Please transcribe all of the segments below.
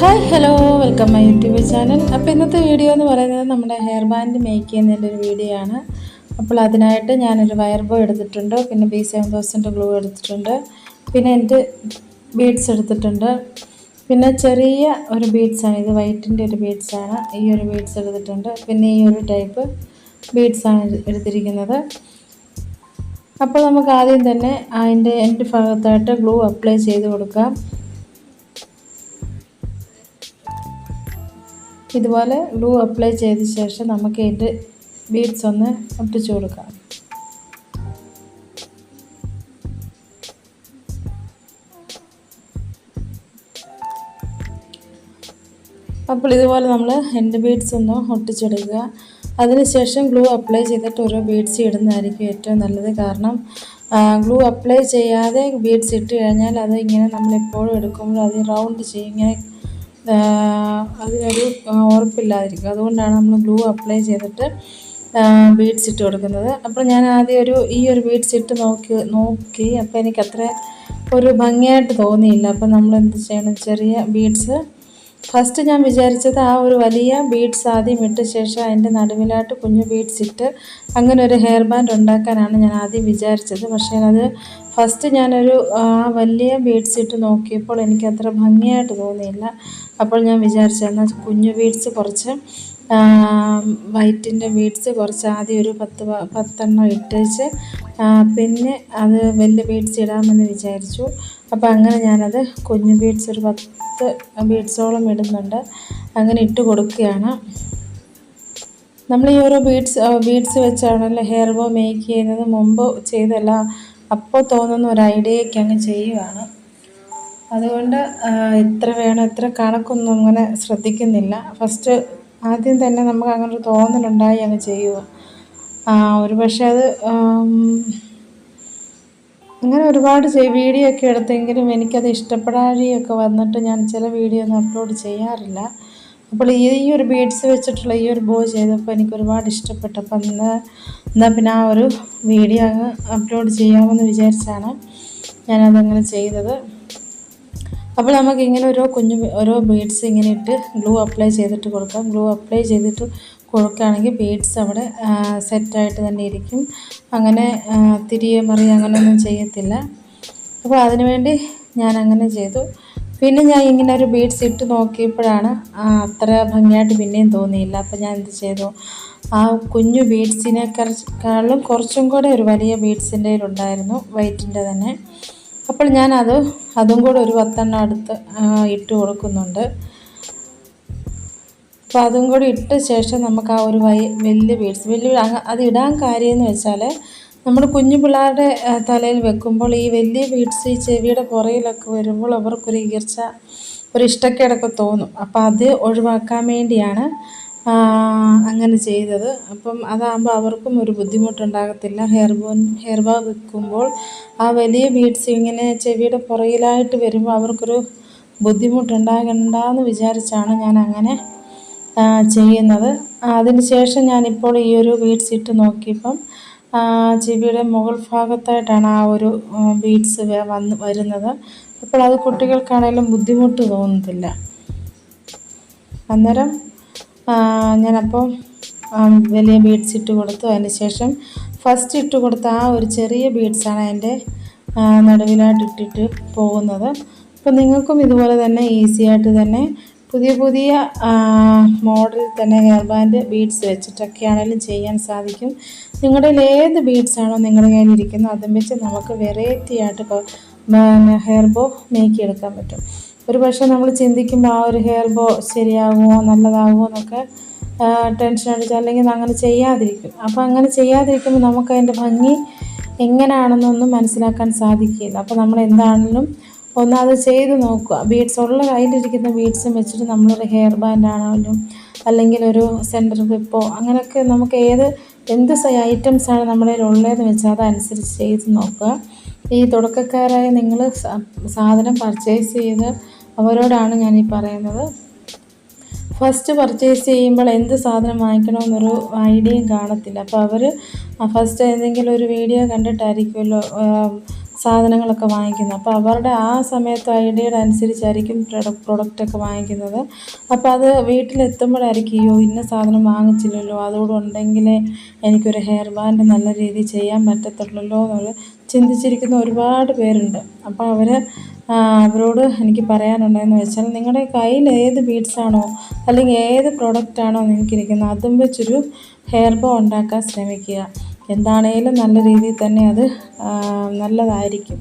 Hi hello welcome my YouTube channel. അപ്പോൾ ഇന്നത്തെ video എന്ന് പറയുന്നത് നമ്മുടെ ഹെയർ ബാൻഡ് മേക്ക് ചെയ്യുന്നതിന്റെ ഒരു വീഡിയോ ആണ്. അപ്പോൾ അതിനായിട്ട് ഞാനൊരു വയർ ബോ എടുത്തിട്ടുണ്ട്. പിന്നെ ബി സെവൻ തൗസൻഡ് ഗ്ലൂ എടുത്തിട്ടുണ്ട്. പിന്നെ എന്റെ ബീഡ്സ് എടുത്തിട്ടുണ്ട്. പിന്നെ ചെറിയ ഒരു ബീഡ്സാണ് ഇത് വൈറ്റിന്റെ ഒരു ബീഡ്സാണ് ഈ ഒരു ബീഡ്സ് എടുത്തിട്ടുണ്ട്. പിന്നെ ഈ ഒരു ടൈപ്പ് ബീഡ്സാണ് എടുത്തിരിക്കുന്നത്. അപ്പോൾ നമുക്ക് ആദ്യം തന്നെ അതിന്റെ എന്റെ ഭാഗത്തായിട്ട് ഗ്ലൂ അപ്ലൈ ചെയ്ത് കൊടുക്കാം. ഇതുപോലെ ഗ്ലൂ അപ്ലൈ ചെയ്ത ശേഷം നമുക്ക് ഇതിന്റെ ബീഡ്സ് ഒന്ന് ഒട്ടിച്ചു കൊടുക്കാം. അപ്പോൾ ഇതുപോലെ നമ്മൾ എന്റെ ബീഡ്സ് ഒന്ന് ഒട്ടിച്ചെടുക്കുക. അതിനുശേഷം ഗ്ലൂ അപ്ലൈ ചെയ്തിട്ട് ഓരോ ബീഡ്സ് ഇടുന്നതായിരിക്കും ഏറ്റവും നല്ലത്. കാരണം ഗ്ലൂ അപ്ലൈ ചെയ്യാതെ ബീഡ്സ് ഇട്ട് കഴിഞ്ഞാൽ അത് ഇങ്ങനെ നമ്മളെപ്പോഴും എടുക്കുമ്പോൾ അത് റൗണ്ട് ചെയ്യും. ഇങ്ങനെ അതിനൊരു ഉറപ്പില്ലാതിരിക്കും. അതുകൊണ്ടാണ് നമ്മൾ ഗ്ലൂ അപ്ലൈ ചെയ്തിട്ട് ബീഡ്സ് ഇട്ട് കൊടുക്കുന്നത്. അപ്പോൾ ഞാൻ ആദ്യം ഒരു ഈ ഒരു ബീഡ്സ് ഇട്ട് നോക്കി നോക്കി. അപ്പോൾ എനിക്കത്ര ഒരു ഭംഗിയായിട്ട് തോന്നിയില്ല. അപ്പോൾ നമ്മൾ എന്ത് ചെയ്യണം? ചെറിയ ബീഡ്സ് ഫസ്റ്റ് ഞാൻ വിചാരിച്ചത് ആ ഒരു വലിയ ബീഡ്സ് ആദ്യം ഇട്ട ശേഷം അതിന്റെ നടുവിലായിട്ട് കുഞ്ഞു ബീഡ്സ് ഇട്ട് അങ്ങനെ ഒരു ഹെയർ ബാൻഡ് ഉണ്ടാക്കാനാണ് ഞാൻ ആദ്യം വിചാരിച്ചത്. പക്ഷേ അത് ഫസ്റ്റ് ഞാനൊരു ആ വലിയ ബീഡ്സ് ഇട്ട് നോക്കിയപ്പോൾ എനിക്ക് അത്ര ഭംഗിയായിട്ട് തോന്നിയില്ല. അപ്പോൾ ഞാൻ വിചാരിച്ചു എന്നാൽ കുഞ്ഞു ബീഡ്സ് കുറച്ച് വൈറ്റിന്റെ ബീഡ്സ് കുറച്ച് ആദ്യം ഒരു പത്ത് പത്തെണ്ണം ഇട്ടേച്ച് പിന്നെ അത് വലിയ ബീഡ്സ് ഇടാമെന്ന് വിചാരിച്ചു. അപ്പോൾ അങ്ങനെ ഞാനത് കുഞ്ഞു ബീഡ്സ് ഒരു പത്ത് ബീഡ്സോളം ഇടുന്നുണ്ട്. അങ്ങനെ ഇട്ട് കൊടുക്കുകയാണ്. നമ്മൾ ഈ ഓരോ ബീഡ്സ് ബീഡ്സ് വെച്ചാണല്ലോ ഹെയർ ബോ മേക്ക് ചെയ്യുന്നത്. മുമ്പ് ചെയ്തല്ല അപ്പോൾ തോന്നുന്ന ഒരു ഐഡിയയൊക്കെ അങ്ങ് ചെയ്യുകയാണ് അതുകൊണ്ട് എത്ര വേണം എത്ര കണക്കൊന്നും അങ്ങനെ ശ്രദ്ധിക്കുന്നില്ല. ഫസ്റ്റ് ആദ്യം തന്നെ നമുക്ക് അങ്ങനെ ഒരു തോന്നലുണ്ടായി അങ്ങ് ചെയ്യുക. ഒരു പക്ഷേ അത് അങ്ങനെ ഒരുപാട് വീഡിയോ ഒക്കെ എടുത്തെങ്കിലും എനിക്കത് ഇഷ്ടപ്പെടാതെയൊക്കെ വന്നിട്ട് ഞാൻ ചില വീഡിയോ ഒന്നും അപ്ലോഡ് ചെയ്യാറില്ല. അപ്പോൾ ഈ ഈ ഒരു ബീഡ്സ് വെച്ചിട്ടുള്ള ഈ ഒരു ബോ ചെയ്തപ്പോൾ എനിക്ക് ഒരുപാട് ഇഷ്ടപ്പെട്ടു. അപ്പം അന്ന് എന്നാൽ പിന്നെ ആ ഒരു വീഡിയോ അങ്ങ് അപ്ലോഡ് ചെയ്യാമെന്ന് വിചാരിച്ചാണ് ഞാനതങ്ങനെ ചെയ്തത്. അപ്പോൾ നമുക്ക് ഇങ്ങനെ ഓരോ കുഞ്ഞു ഓരോ ബീഡ്സ് ഇങ്ങനെ ഇട്ട് ഗ്ലൂ അപ്ലൈ ചെയ്തിട്ട് കൊടുക്കാം. ഗ്ലൂ അപ്ലൈ ചെയ്തിട്ട് കൊടുക്കുകയാണെങ്കിൽ ബീഡ്സ് അവിടെ സെറ്റായിട്ട് തന്നെ ഇരിക്കും. അങ്ങനെ തിരിയെ മറി അങ്ങനെയൊന്നും ചെയ്യത്തില്ല. അപ്പോൾ അതിനുവേണ്ടി ഞാൻ അങ്ങനെ ചെയ്തു. പിന്നെ ഞാൻ ഇങ്ങനെ ഒരു ബീഡ്സ് ഇട്ട് നോക്കിയപ്പോഴാണ് അത്ര ഭംഗിയായിട്ട് പിന്നെയും തോന്നിയില്ല. അപ്പോൾ ഞാൻ എന്ത് ചെയ്തു? ആ കുഞ്ഞു ബീഡ്സിനെക്കാളും കുറച്ചും കൂടെ ഒരു വലിയ ബീഡ്സിന്റെ ഉണ്ടായിരുന്നു വൈറ്റിന്റെ തന്നെ. അപ്പോൾ ഞാനത് അത് കൂടെ ഒരു പത്തെണ്ണം അടുത്ത് ഇട്ട് കൊടുക്കുന്നുണ്ട്. അപ്പോൾ അതും കൂടി ഇട്ട ശേഷം നമുക്ക് ആ ഒരു വൈ വലിയ ബീഡ്സ് വലിയ അത് ഇടാൻ കാര്യം എന്ന് വെച്ചാൽ നമ്മൾ കുഞ്ഞു പിള്ളേരുടെ തലയിൽ വെക്കുമ്പോൾ ഈ വലിയ ബീഡ്സ് ഈ ചെവിയുടെ പുറയിലൊക്കെ വരുമ്പോൾ അവർക്കൊരു ഈർച്ച ഒരു ഇഷ്ടക്കേടൊക്കെ തോന്നും. അപ്പോൾ അത് ഒഴിവാക്കാൻ വേണ്ടിയാണ് അങ്ങനെ ചെയ്തത്. അപ്പം അതാകുമ്പോൾ അവർക്കും ഒരു ബുദ്ധിമുട്ടുണ്ടാകത്തില്ല. ഹെയർ ബോൺ ഹെയർ ബാ വെക്കുമ്പോൾ ആ വലിയ ബീഡ്സ് ഇങ്ങനെ ചെവിയുടെ പുറകിലായിട്ട് വരുമ്പോൾ അവർക്കൊരു ബുദ്ധിമുട്ടുണ്ടാകണ്ടെന്ന് വിചാരിച്ചാണ് ഞാൻ അങ്ങനെ ചെയ്യുന്നത്. അതിന് ശേഷം ഞാനിപ്പോൾ ഈ ഒരു ബീഡ്സ് ഇട്ട് നോക്കിയപ്പം ചെവിയുടെ മുകൾ ഭാഗത്തായിട്ടാണ് ആ ഒരു ബീഡ്സ് വന്ന് വരുന്നത്. അപ്പോൾ അത് കുട്ടികൾക്കാണെങ്കിലും ബുദ്ധിമുട്ട് തോന്നുന്നില്ല അന്നേരം ഞാനപ്പോൾ വലിയ ബീഡ്സ് ഇട്ട് കൊടുത്തു. അതിന് ശേഷം ഫസ്റ്റ് ഇട്ട് കൊടുത്ത ആ ഒരു ചെറിയ ബീഡ്സാണ് അതിന്റെ നടുവിലായിട്ട് ഇട്ടിട്ട് പോകുന്നത്. അപ്പോൾ നിങ്ങൾക്കും ഇതുപോലെ തന്നെ ഈസി ആയിട്ട് തന്നെ പുതിയ പുതിയ മോഡലിൽ തന്നെ ഹെയർ ബാൻഡ് ബീഡ്സ് വെച്ചിട്ടൊക്കെ ആണെങ്കിലും ചെയ്യാൻ സാധിക്കും. നിങ്ങളുടെ ഏത് ബീഡ്സാണോ നിങ്ങളുടെ കയ്യിൽ ഇരിക്കുന്നത് അതും വെച്ച് നമുക്ക് വെറൈറ്റി ആയിട്ട് ഹെയർ ബോ മേക്ക് എടുക്കാൻ പറ്റും. ഒരു പക്ഷേ നമ്മൾ ചിന്തിക്കുമ്പോൾ ആ ഒരു ഹെയർ ബോ ശരിയാകുമോ നല്ലതാകുമോ എന്നൊക്കെ ടെൻഷൻ അടിച്ച് അല്ലെങ്കിൽ അങ്ങനെ ചെയ്യാതിരിക്കും. അപ്പോൾ അങ്ങനെ ചെയ്യാതിരിക്കുമ്പോൾ നമുക്ക് അതിന്റെ ഭംഗി എങ്ങനെയാണെന്നൊന്നും മനസ്സിലാക്കാൻ സാധിക്കില്ല. അപ്പോൾ നമ്മൾ എന്താണെങ്കിലും ഒന്ന് അത് ചെയ്ത് നോക്കുക. ബീഡ്സ് ഉള്ള കയ്യിലിരിക്കുന്ന ബീഡ്സും വെച്ചിട്ട് നമ്മളൊരു ഹെയർ ബാൻഡ് ആണെങ്കിലും അല്ലെങ്കിൽ ഒരു സെന്റർ ക്ലിപ്പോ അങ്ങനെയൊക്കെ നമുക്ക് ഏത് എന്ത് ഐറ്റംസാണ് നമ്മുടെ ഉള്ളതെന്ന് വെച്ചാൽ അതനുസരിച്ച് ചെയ്ത് നോക്കുക. ഈ തുടക്കക്കാരായ നിങ്ങൾ സാധനം പർച്ചേസ് ചെയ്ത് അവരോടാണ് ഞാൻ ഈ പറയുന്നത്. ഫസ്റ്റ് പർച്ചേസ് ചെയ്യുമ്പോൾ എന്ത് സാധനം വാങ്ങിക്കണമെന്നൊരു ഐഡിയയും കാണത്തില്ല. അപ്പോൾ അവർ ഫസ്റ്റ് ഏതെങ്കിലും ഒരു വീഡിയോ കണ്ടിട്ടായിരിക്കുമല്ലോ സാധനങ്ങളൊക്കെ വാങ്ങിക്കുന്നത്. അപ്പോൾ അവരുടെ ആ സമയത്ത് ഐഡിയയുടെ അനുസരിച്ചായിരിക്കും പ്രൊഡക്റ്റൊക്കെ വാങ്ങിക്കുന്നത്. അപ്പോൾ അത് വീട്ടിലെത്തുമ്പോഴായിരിക്കും അയ്യോ ഇന്ന സാധനം വാങ്ങിച്ചില്ലല്ലോ. അതുകൂടെ ഉണ്ടെങ്കിലേ എനിക്കൊരു ഹെയർ ബാൻഡ് നല്ല രീതിയിൽ ചെയ്യാൻ പറ്റത്തുള്ളല്ലോ എന്നുള്ള ചിന്തിച്ചിരിക്കുന്ന ഒരുപാട് പേരുണ്ട്. അപ്പോൾ അവർ അവരോട് എനിക്ക് പറയാനുണ്ടെന്ന് വെച്ചാൽ നിങ്ങളുടെ കയ്യിൽ ഏത് ബീഡ്സാണോ അല്ലെങ്കിൽ ഏത് പ്രൊഡക്റ്റാണോ നിങ്ങൾക്കിരിക്കുന്നത് അതും വെച്ചൊരു ഹെയർ ബോ ഉണ്ടാക്കാൻ ശ്രമിക്കുക. എന്താണേലും നല്ല രീതിയിൽ തന്നെ അത് നല്ലതായിരിക്കും.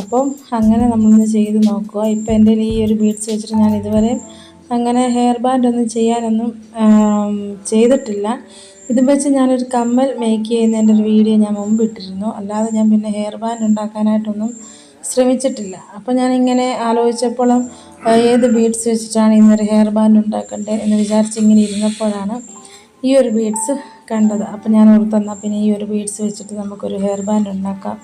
അപ്പം അങ്ങനെ നമ്മളൊന്ന് ചെയ്ത് നോക്കുക. ഇപ്പം എന്റെ ഈ ഒരു ബീഡ്സ് വെച്ചിട്ട് ഞാൻ ഇതുവരെ അങ്ങനെ ഹെയർ ബാൻഡ് ഒന്നും ചെയ്യാനൊന്നും ചെയ്തിട്ടില്ല. ഇത് വെച്ച് ഞാനൊരു കമ്മൽ മേക്ക് ചെയ്യുന്നതിന്റെ ഒരു വീഡിയോ ഞാൻ മുമ്പ് ഇട്ടിരുന്നു. അല്ലാതെ ഞാൻ പിന്നെ ഹെയർ ബാൻഡ് ഉണ്ടാക്കാനായിട്ടൊന്നും ശ്രമിച്ചിട്ടില്ല. അപ്പോൾ ഞാനിങ്ങനെ ആലോചിച്ചപ്പോഴും ഏത് ബീഡ്സ് വെച്ചിട്ടാണ് ഇന്നൊരു ഹെയർ ബാൻഡ് ഉണ്ടാക്കേണ്ടത് എന്ന് വിചാരിച്ച് ഇങ്ങനെ ഇരുന്നപ്പോഴാണ് ഈ ഒരു ബീഡ്സ് കണ്ടത്. അപ്പോൾ ഞാൻ ഓർത്തന്നാൽ പിന്നെ ഈ ഒരു ബീഡ്സ് വെച്ചിട്ട് നമുക്കൊരു ഹെയർ ബാൻഡ് ഉണ്ടാക്കാം.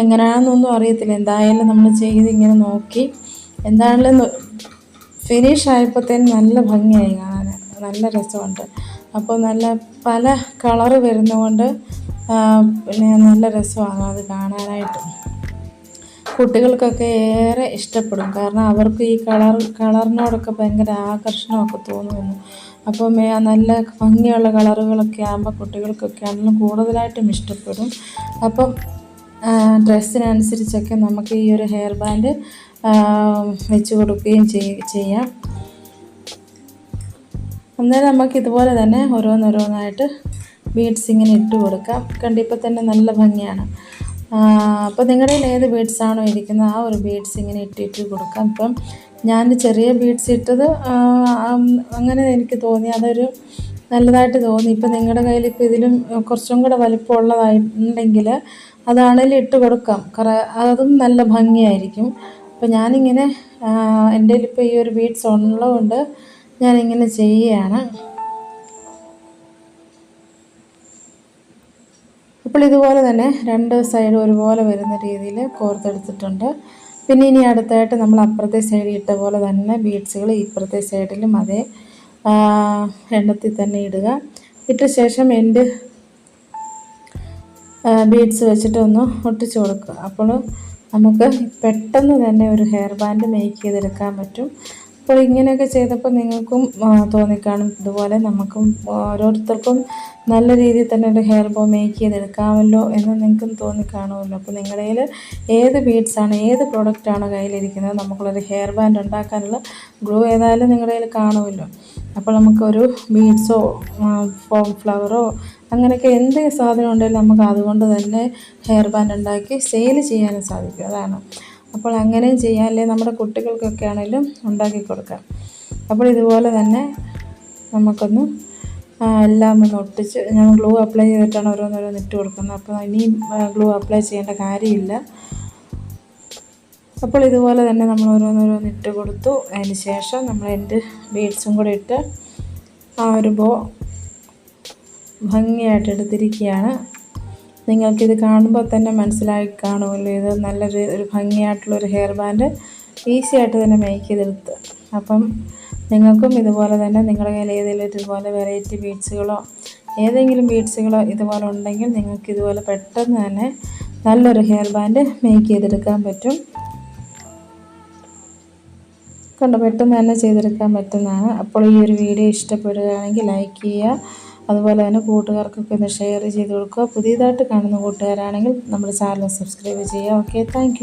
എങ്ങനെയാണെന്നൊന്നും അറിയത്തില്ല. എന്തായാലും നമ്മൾ ചെയ്ത് ഇങ്ങനെ നോക്കി. എന്താണെങ്കിലും ഫിനിഷ് ആയപ്പോഴത്തേനും നല്ല ഭംഗിയായി കാണാൻ. നല്ല രസമുണ്ട്. അപ്പോൾ നല്ല പല കളറ് വരുന്നതുകൊണ്ട് പിന്നെ നല്ല രസമാണ് അത് കാണാനായിട്ട്. കുട്ടികൾക്കൊക്കെ ഏറെ ഇഷ്ടപ്പെടും. കാരണം അവർക്ക് ഈ കളർ കളറിനോടൊക്കെ ഭയങ്കര ആകർഷണമൊക്കെ തോന്നുന്നു അപ്പം നല്ല ഭംഗിയുള്ള കളറുകളൊക്കെ ആകുമ്പോൾ കുട്ടികൾക്കൊക്കെ ആണെങ്കിലും കൂടുതലായിട്ടും ഇഷ്ടപ്പെടും. അപ്പം ഡ്രസ്സിനനുസരിച്ചൊക്കെ നമുക്ക് ഈ ഒരു ഹെയർ ബാൻഡ് വെച്ച് കൊടുക്കുകയും ചെയ്യാം. അന്നേരം നമുക്ക് ഇതുപോലെ തന്നെ ഓരോന്നോരോന്നായിട്ട് ബീഡ്സ് ഇങ്ങനെ ഇട്ട് കൊടുക്കാം. കണ്ടിപ്പോൾ തന്നെ നല്ല ഭംഗിയാണ്. അപ്പോൾ നിങ്ങളുടെ ഏത് ബീഡ്സാണോ ഇരിക്കുന്നത്? ആ ഒരു ബീഡ്സ് ഇങ്ങനെ ഇട്ടിട്ട് കൊടുക്കാം. ഇപ്പം ഞാൻ ചെറിയ ബീഡ്സ് ഇട്ടത് അങ്ങനെ എനിക്ക് തോന്നി. അതൊരു നല്ലതായിട്ട് തോന്നി. ഇപ്പം നിങ്ങളുടെ കയ്യിൽ ഇപ്പോൾ ഇതിലും കുറച്ചും കൂടെ വലിപ്പമുള്ളതായിട്ടുണ്ടെങ്കിൽ അതാണെങ്കിലും ഇട്ട് കൊടുക്കാം. കുറേ അതും നല്ല ഭംഗിയായിരിക്കും. അപ്പോൾ ഞാനിങ്ങനെ എന്റെ ഇപ്പോൾ ഈ ഒരു ബീഡ്സ് ഉള്ളതുകൊണ്ട് ഞാനിങ്ങനെ ചെയ്യുകയാണ്. അപ്പോൾ ഇതുപോലെ തന്നെ രണ്ട് സൈഡും ഒരുപോലെ വരുന്ന രീതിയിൽ കോർത്തെടുത്തിട്ടുണ്ട് പിന്നെ ഇനി അടുത്തായിട്ട് നമ്മൾ അപ്പുറത്തെ സൈഡിൽ ഇട്ട പോലെ തന്നെ ബീഡ്സുകൾ ഇപ്പുറത്തെ സൈഡിലും അതേ എണ്ണത്തിൽ തന്നെ ഇടുക. ഇട്ട ശേഷം എന്റെ ബീഡ്സ് വെച്ചിട്ട് ഒന്ന് ഒട്ടിച്ചു കൊടുക്കുക. അപ്പോൾ നമുക്ക് പെട്ടെന്ന് തന്നെ ഒരു ഹെയർ ബാൻഡ് മേക്ക് ചെയ്തെടുക്കാൻ പറ്റും. അപ്പോൾ ഇങ്ങനെയൊക്കെ ചെയ്തപ്പോൾ നിങ്ങൾക്കും തോന്നിക്കാണും. ഇതുപോലെ നമുക്കും ഓരോരുത്തർക്കും നല്ല രീതിയിൽ തന്നെ ഒരു ഹെയർ ബോ മേക്ക് ചെയ്തെടുക്കാമല്ലോ എന്ന് നിങ്ങൾക്കും തോന്നിക്കാണുമല്ലോ. അപ്പോൾ നിങ്ങളുടെ കയ്യിൽ ഏത് ബീഡ്സാണ് ഏത് പ്രോഡക്റ്റാണോ കയ്യിലിരിക്കുന്നത്? നമുക്കുള്ളൊരു ഹെയർ ബാൻഡ് ഉണ്ടാക്കാനുള്ള ഗ്ലൂ ഏതായാലും നിങ്ങളുടെ കയ്യിൽ കാണുമല്ലോ. അപ്പോൾ നമുക്കൊരു ബീഡ്സോ ഫോം ഫ്ലവറോ അങ്ങനെയൊക്കെ എന്ത് സാധനം ഉണ്ടെങ്കിലും നമുക്ക് അതുകൊണ്ട് തന്നെ ഹെയർ ബാൻഡ് ഉണ്ടാക്കി സെയിൽ ചെയ്യാനും സാധിക്കും. അതാണ്. അപ്പോൾ അങ്ങനെ ചെയ്യാം അല്ലെങ്കിൽ നമ്മുടെ കുട്ടികൾക്കൊക്കെ ആണെങ്കിലും ഉണ്ടാക്കി കൊടുക്കാം. അപ്പോൾ ഇതുപോലെ തന്നെ നമുക്കൊന്ന് എല്ലാം ഒന്ന് ഒട്ടിച്ച് ഞാൻ ഗ്ലൂ അപ്ലൈ ചെയ്തിട്ടാണ് ഓരോന്നോരോന്ന് ഇട്ട് കൊടുക്കുന്നത്. അപ്പോൾ ഇനിയും ഗ്ലൂ അപ്ലൈ ചെയ്യേണ്ട കാര്യമില്ല. അപ്പോൾ ഇതുപോലെ തന്നെ നമ്മൾ ഓരോന്നോരോന്ന് ഇട്ട് കൊടുത്തു. അതിന് ശേഷം നമ്മൾ എന്റെ ബീഡ്സും കൂടെ ഇട്ട് ആ ഒരു ബോ ഭംഗിയായിട്ട് എടുത്തിരിക്കുകയാണ്. നിങ്ങൾക്കിത് കാണുമ്പോൾ തന്നെ മനസ്സിലായി കാണുമല്ലോ ഇത് നല്ലൊരു ഒരു ഭംഗിയായിട്ടുള്ളൊരു ഹെയർ ബാൻഡ് ഈസി ആയിട്ട് തന്നെ മേക്ക് ചെയ്തെടുത്ത്. അപ്പം നിങ്ങൾക്കും ഇതുപോലെ തന്നെ നിങ്ങളുടെ കയ്യിൽ ഏതെങ്കിലും ഇതുപോലെ വെറൈറ്റി ബീഡ്സുകളോ ഏതെങ്കിലും ബീഡ്സുകളോ ഇതുപോലെ ഉണ്ടെങ്കിൽ നിങ്ങൾക്ക് ഇതുപോലെ പെട്ടെന്ന് തന്നെ നല്ലൊരു ഹെയർ ബാൻഡ് മേക്ക് ചെയ്തെടുക്കാൻ പറ്റും. കണ്ടോ? പെട്ടെന്ന് തന്നെ ചെയ്തെടുക്കാൻ പറ്റുന്നതാണ്. അപ്പോൾ ഈ ഒരു വീഡിയോ ഇഷ്ടപ്പെടുകയാണെങ്കിൽ ലൈക്ക് ചെയ്യുക. അതുപോലെ തന്നെ കൂട്ടുകാർക്കൊക്കെ ഒന്ന് ഷെയർ ചെയ്ത് കൊടുക്കുക. പുതിയതായിട്ട് കാണുന്ന കൂട്ടുകാരാണെങ്കിൽ നമ്മുടെ ചാനൽ സബ്സ്ക്രൈബ് ചെയ്യുക. Okay thank